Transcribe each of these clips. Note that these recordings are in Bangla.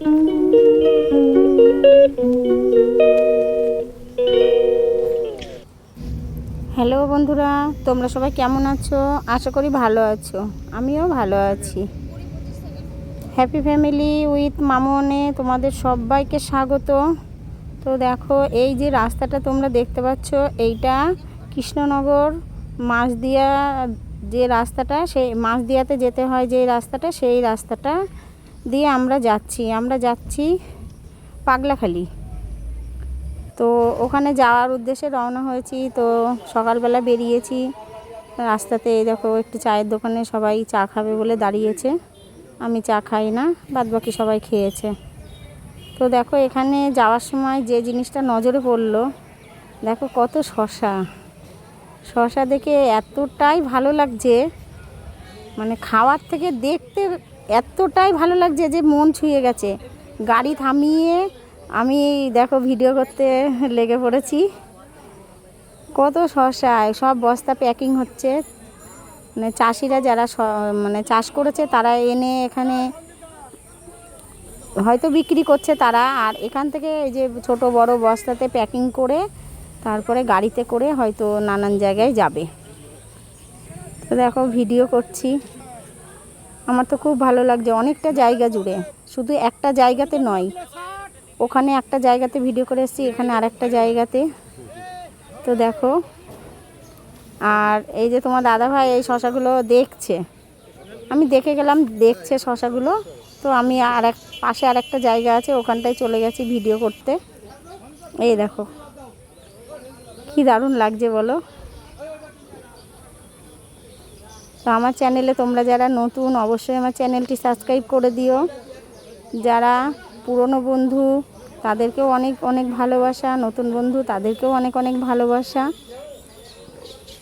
হ্যালো বন্ধুরা, তোমরা সবাই কেমন আছো? আশা করি ভালো আছো। আমিও ভালো আছি। হ্যাপি ফ্যামিলি উইথ মামনে, তোমাদের সবাইকে স্বাগত। তো দেখো, এই যে রাস্তাটা তোমরা দেখতে পাচ্ছ, এইটা কৃষ্ণনগর মাছদিয়া যে রাস্তাটা, সেই মাছদিয়াতে যেতে হয় যে রাস্তাটা, সেই রাস্তাটা দিয়ে আমরা যাচ্ছি। আমরা যাচ্ছি পাগলাখালি। তো ওখানে যাওয়ার উদ্দেশ্যে রওনা হয়েছি। তো সকালবেলা বেরিয়েছি। রাস্তাতে দেখো একটু চায়ের দোকানে সবাই চা খাবে বলে দাঁড়িয়েছে। আমি চা খাই না বাদ বাকি সবাই খেয়েছে। তো দেখো এখানে যাওয়ার সময় যে জিনিসটা নজরে পড়ল, দেখো কত শশা। শশা দেখে এতটাই ভালো লাগছে মানে খাওয়ার থেকে দেখতে এতটাই ভালো লাগছে যে মন ছুঁয়ে গেছে। গাড়ি থামিয়ে আমি দেখো ভিডিও করতে লেগে পড়েছি। কত শশায় সব বস্তা প্যাকিং হচ্ছে। মানে চাষিরা যারা মানে চাষ করেছে তারা এনে এখানে হয়তো বিক্রি করছে তারা। আর এখান থেকে এই যে ছোট বড় বস্তাতে প্যাকিং করে তারপরে গাড়িতে করে হয়তো নানান জায়গায় যাবে। তো দেখো ভিডিও করছি। আমার তো খুব ভালো লাগছে। অনেকটা জায়গা জুড়ে। শুধু একটা জায়গাতে নয়। ওখানে একটা জায়গাতে ভিডিও করে এসেছি, এখানে আর একটা জায়গাতে। তো দেখো। আর এই যে তোমার দাদা ভাই এই শশাগুলো দেখছে। আমি দেখে গেলাম, দেখছে শশাগুলো। তো আমি আর এক পাশে আর একটা জায়গা আছে, ওখানটায় চলে গেছি ভিডিও করতে। এই দেখো। কি দারুণ লাগছে বলো। তো আমার চ্যানেলে তোমরা যারা নতুন, অবশ্যই আমার চ্যানেলটি সাবস্ক্রাইব করে দিও। যারা পুরনো বন্ধু, তাদেরকেও অনেক অনেক ভালোবাসা। নতুন বন্ধু, তাদেরকেও অনেক অনেক ভালোবাসা।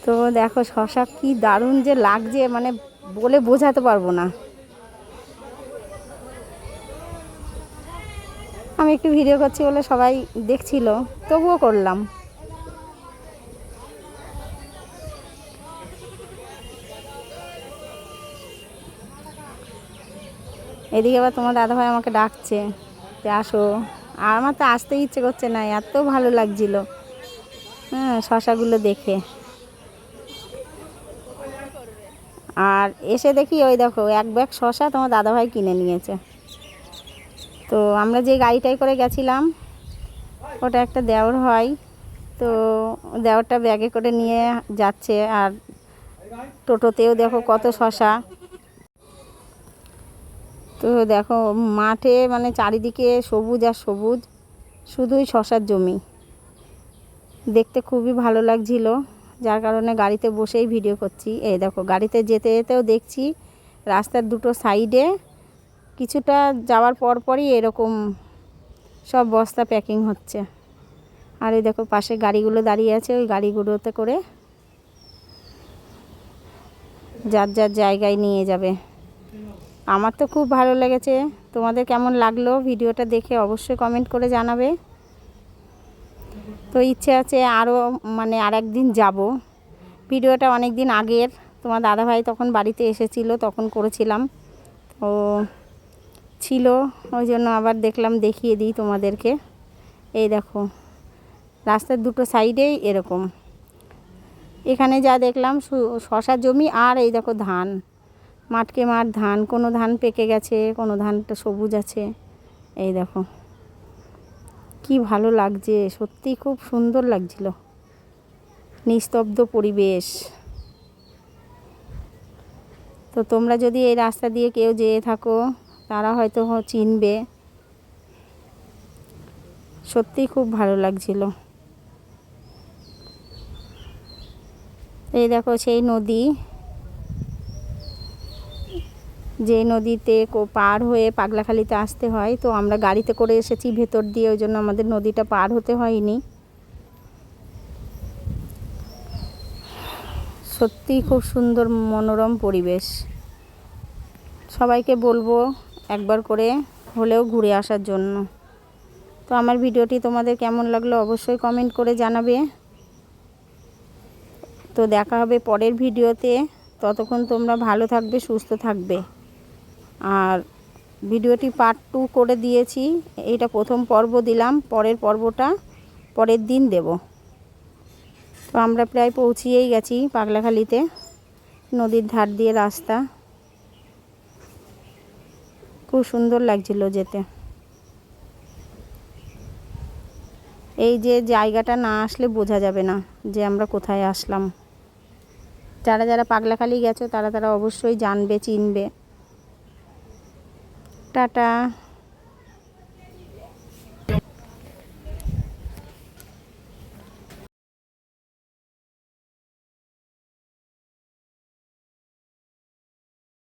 তো দেখো শশা কি দারুণ যে লাগছে মানে বলে বোঝাতে পারব না। আমি একটু ভিডিও করছি বলে সবাই দেখছিল, তবুও করলাম। এদিকে আবার তোমার দাদাভাই আমাকে ডাকছে যে আসো। আর আমার তো আসতে ইচ্ছে করছে না, এত ভালো লাগছিল। হ্যাঁ শশাগুলো দেখে। আর এসে দেখি ওই দেখো, এক ব্যাগ শশা তোমার দাদাভাই কিনে নিয়েছে। তো আমরা যে গাড়িটাই করে গেছিলাম, ওটা একটা দেওর হয়। তো দেওরটা ব্যাগে করে নিয়ে যাচ্ছে, আর টোটোতেও দেখো কত শশা। তো দেখো, মাঠে মানে চারিদিকে সবুজ আর সবুজ, শুধুই শশার জমি। দেখতে খুবই ভালো লাগছিল, যার কারণে গাড়িতে বসেই ভিডিও করছি। এই দেখো, গাড়িতে যেতে যেতেও দেখছি, রাস্তার দুটো সাইডে কিছুটা যাওয়ার পর পরই এরকম সব বস্তা প্যাকিং হচ্ছে। আর এই দেখো, পাশে গাড়িগুলো দাঁড়িয়ে আছে, ওই গাড়িগুলোতে করে যার যার জায়গায় নিয়ে যাবে। আমার তো খুব ভালো লেগেছে। তোমাদের কেমন লাগল ভিডিওটা দেখে অবশ্যই কমেন্ট করে জানাবে। তো ইচ্ছে আছে আরও মানে আর একদিন যাব। ভিডিওটা অনেক দিন আগের। তোমার দাদাভাই তখন বাড়িতে এসেছিল, তখন করেছিলাম। তো ছিল, ওই জন্য আবার দেখলাম, দেখিয়ে দিই তোমাদেরকে। এই দেখো, রাস্তার দুটো সাইডেই এরকম। এখানে যা দেখলাম শশা জমি আর এই দেখো ধান। মাঠকে মাঠ, ধান, কোনো ধান পেকে গেছে, কোনো ধানটা সবুজ আছে। এই দেখো, কি ভালো লাগছে, সত্যি খুব সুন্দর লাগছিল। নিস্তব্ধ পরিবেশ। তো তোমরা যদি এই রাস্তা দিয়ে কেউ যেয়ে থাকো, তারা হয়তো চিনবে। সত্যি খুব ভালো লাগছিল। এই দেখো, সেই নদী যে নদীতে পার হয়ে পাগলাখালিতে আসতে হয়, তো আমরা গাড়িতে করে এসেছি ভেতর দিয়ে, ওই জন্য আমাদের নদীটা পার হতে হয়নি। সত্যি খুব সুন্দর মনোরম পরিবেশ। সবাইকে বলব একবার করে হলেও ঘুরে আসার জন্য। তো আমার ভিডিওটি তোমাদের কেমন লাগল অবশ্যই কমেন্ট করে জানাবে। তো দেখা হবে পরের ভিডিওতে। ততক্ষণ তোমরা ভালো থাকবে, সুস্থ থাকবে। আর ভিডিওটি পার্ট টু করে দিয়েছি। এইটা প্রথম পর্ব দিলাম, পরের পর্বটা পরের দিন দেব। তো আমরা প্রায় পৌঁছিয়েই গেছি পাগলাখালিতে, নদীর ধার দিয়ে রাস্তা। খুব সুন্দর লাগছিল যেতে। এই যে জায়গাটা না আসলে বোঝা যাবে না যে আমরা কোথায় আসলাম। যারা যারা পাগলাখালি গেছো, তারা তারা অবশ্যই জানবে, চিনবে। টাটা।